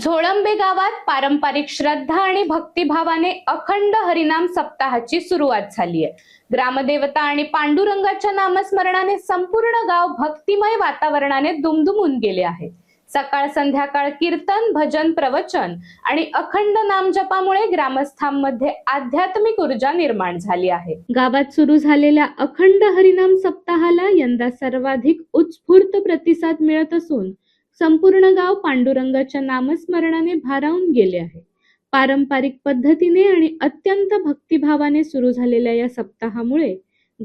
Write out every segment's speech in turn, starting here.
झोळंबे गावात पारंपरिक श्रद्धा आणि भक्तिभावाने अखंड हरिनाम सप्ताहाची सुरुवात झाली आहे ग्रामदेवता आणि पांडुरंगाच्या नामस्मरणाने संपूर्ण गाव भक्तिमय वातावरणाने दुमदुमून गेले आहे. सकाळ संध्याकाळ कीर्तन भजन प्रवचन आणि अखंड नामजपामुळे ग्रामस्थांमध्ये आध्यात्मिक ऊर्जा निर्माण झाली आहे. गावात सुरू झालेल्या अखंड हरिनाम सप्ताहाला यंदा सर्वाधिक उत्स्फूर्त प्रतिसाद मिळत असून संपूर्ण गाव पांडुरंगाच्या नामस्मरणाने भारावून गेले आहे. पारंपरिक पद्धतीने आणि अत्यंत भक्तिभावाने सुरू झालेल्या या सप्ताहामुळे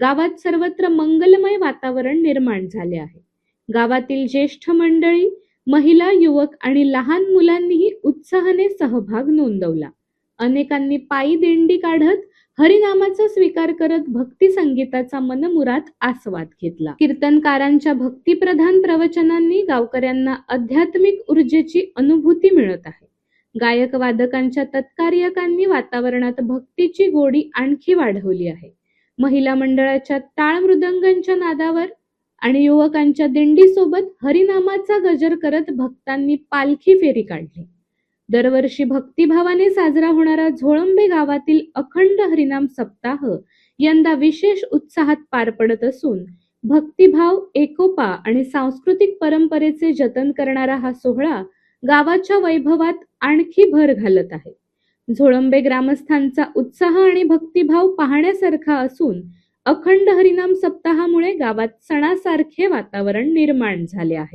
गावात सर्वत्र मंगलमय वातावरण निर्माण झाले आहे. गावातील ज्येष्ठ मंडळी महिला युवक आणि लहान मुलांनीही उत्साहाने सहभाग नोंदवला. अनेकांनी पायी दिंडी काढत हरिनामाचा स्वीकार करत भक्ती संगीताचा मनमुरात आस्वाद घेतला. कीर्तनकारांच्या भक्तिप्रधान प्रवचनांनी गावकऱ्यांना आध्यात्मिक ऊर्जेची अनुभूती मिळत आहे. गायक वादकांच्या तत्कार्यकांनी वातावरणात भक्तीची गोडी आणखी वाढवली आहे. महिला मंडळाच्या टाळ मृदंगांच्या नादावर आणि युवकांच्या दिंडीसोबत हरिनामाचा गजर करत भक्तांनी पालखी फेरी काढली. दरवर्षी भक्तिभावाने साजरा होणारा झोळंबे गावातील अखंड हरिनाम सप्ताह यंदा विशेष उत्साहात पार पडत असून भक्तिभाव एकोपा आणि सांस्कृतिक परंपरेचे जतन करणारा हा सोहळा गावाच्या वैभवात आणखी भर घालत आहे. झोळंबे ग्रामस्थांचा उत्साह आणि भक्तिभाव पाहण्यासारखा असून अखंड हरिनाम सप्ताहामुळे गावात सणासारखे वातावरण निर्माण झाले आहे.